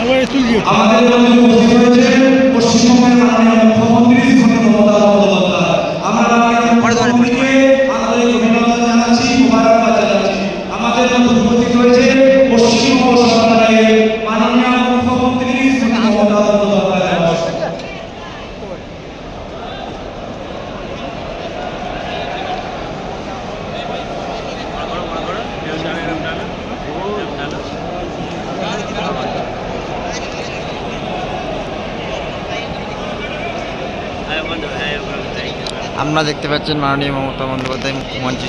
আমাদের উপস্থিত হয়েছে পশ্চিমবঙ্গের মাননীয় মুখ্যমন্ত্রী শ্রীমতী মমতা বন্দ্যোপাধ্যায়। আমরা মাননীয় অভিনন্দন জানাচ্ছি মোবারকবাদ জানাচ্ছি। আমাদের মধ্যে উপস্থিত হয়েছে পশ্চিমবঙ্গ সরকারের মাননীয় মুখ্যমন্ত্রী শ্রীমতী মমতা বন্দ্যোপাধ্যায় মহাশয়। আমরা দেখতে পাচ্ছেন মাননীয় মমতা বন্দ্যোপাধ্যায় মুখ্যমন্ত্রী